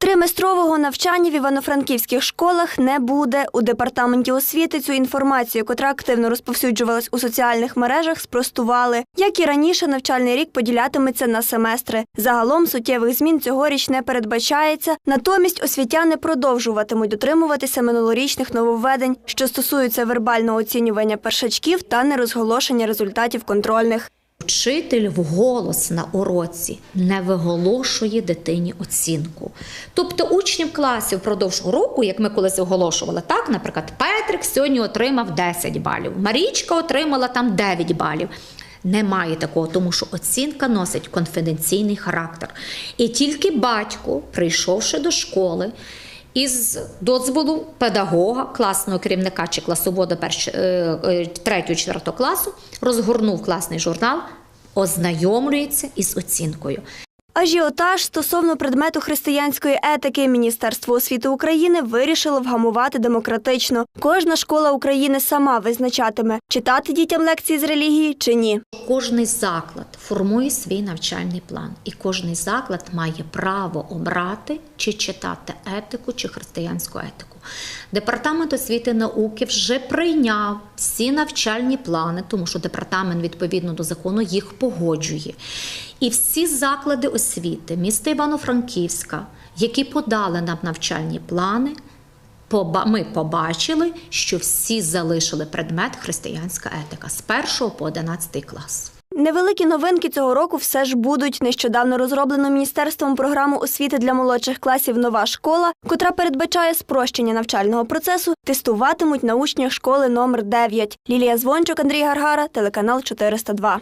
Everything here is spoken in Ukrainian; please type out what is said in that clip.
Триместрового навчання в івано-франківських школах не буде. У департаменті освіти цю інформацію, котра активно розповсюджувалась у соціальних мережах, спростували. Як і раніше, навчальний рік поділятиметься на семестри. Загалом суттєвих змін цьогоріч не передбачається. Натомість освітяни продовжуватимуть дотримуватися минулорічних нововведень, що стосуються вербального оцінювання першачків та нерозголошення результатів контрольних. Вчитель вголос на уроці не виголошує дитині оцінку. Тобто учні в класі впродовж уроку, як ми колись оголошували, так, наприклад, Петрик сьогодні отримав 10 балів, Марічка отримала там 9 балів. Немає такого, тому що оцінка носить конфіденційний характер. І тільки батько, прийшовши до школи, із дозволу педагога, класного керівника чи класовода 3-4 класу розгорнув класний журнал, ознайомлюється із оцінкою. Ажіотаж стосовно предмету християнської етики Міністерство освіти України вирішило вгамувати демократично. Кожна школа України сама визначатиме, читати дітям лекції з релігії чи ні. Кожний заклад формує свій навчальний план, і кожний заклад має право обрати чи читати етику чи християнську етику. Департамент освіти і науки вже прийняв всі навчальні плани, тому що департамент відповідно до закону їх погоджує. І всі заклади освіти міста Івано-Франківська, які подали нам навчальні плани, ми побачили, що всі залишили предмет християнська етика з 1 по 11 клас. Невеликі новинки цього року все ж будуть. Нещодавно розроблено міністерством програму освіти для молодших класів Нова школа, котра передбачає спрощення навчального процесу, тестуватимуть на учнях школи номер 9. Лілія Звончук, Андрій Гаргара, телеканал 402.